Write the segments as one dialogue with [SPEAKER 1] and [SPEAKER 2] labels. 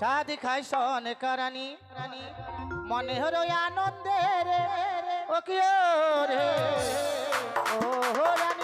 [SPEAKER 1] সাদি খাই সন কারানি। রানী মনে হলো আনন্দে রে। ও কি রে? ও রানী।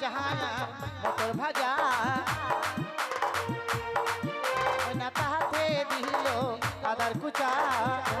[SPEAKER 1] जहा मोटर भजा। ना ताहते दिलो आदर कुचा।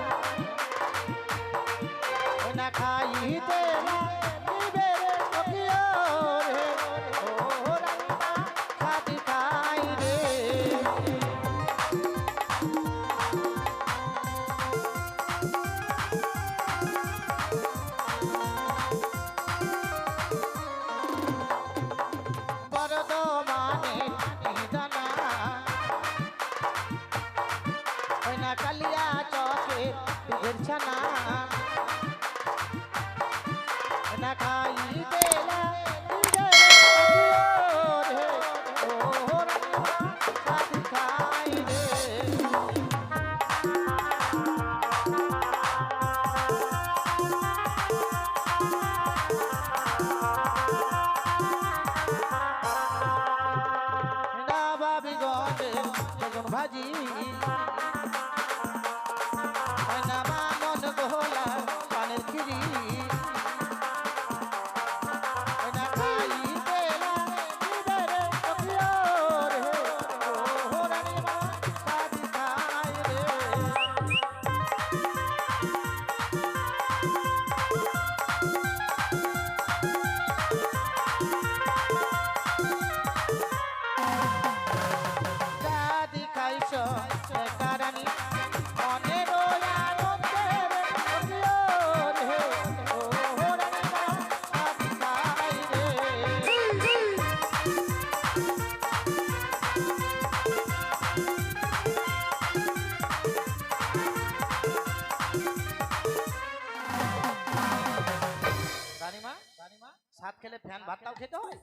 [SPEAKER 1] সাত ভাতটাও খেতে হয়?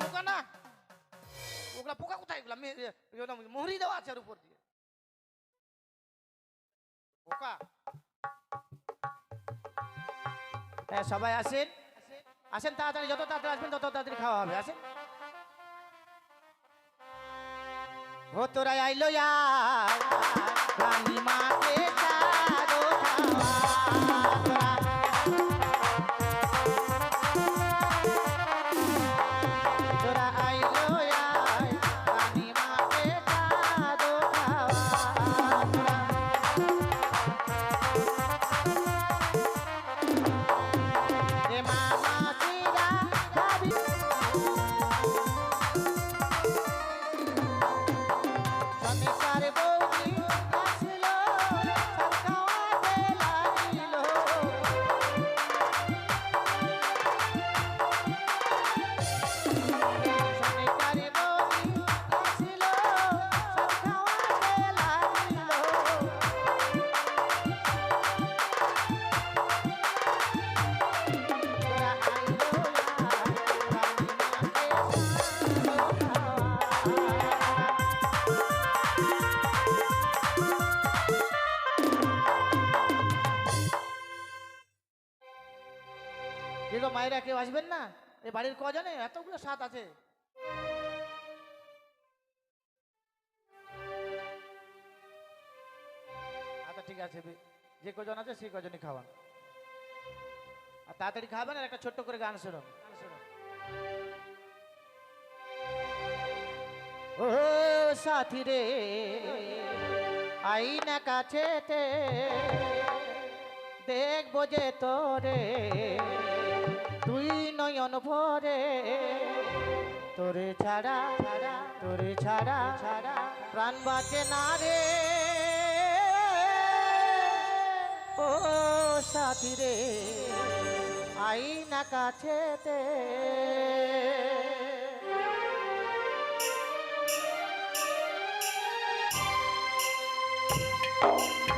[SPEAKER 1] পোকা না? ওগুলা পোকা কোথায়? এগুলা মোহরি দেওয়া আছে ওর উপর দিয়ে। পোকা? হ্যাঁ সবাই আসেন। আসেন, তাড়াতাড়ি, যত তাড়াতাড়ি আসবেন, তত তাড়াতাড়ি খাওয়া হবে। আসেন। ও তোরা আইলো রানী মাকে মায়েরা কেউ আসবেন না? এই বাড়ির কজনে? এতগুলো সাত আছে। আচ্ছা ঠিক আছে যে কজন আছে, সেই কজনই খাওয়ান। আর তাড়াতাড়ি খাবেন আর একটা ছোট্ট করে গান শুনুন। ও সাথী রে, আইনা কাছেতে দেখব যে তোরে। তুই নয়ন ভরে, তোরে ছাড়া ছাড়া তোরে ছাড়া ছাড়া প্রাণ বাঁচে না রে ও সাথী রে, আইনা কাছে Thank you.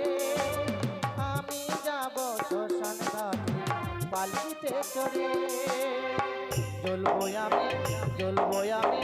[SPEAKER 1] বালতিতে চড়ে। জ্বলবো আমি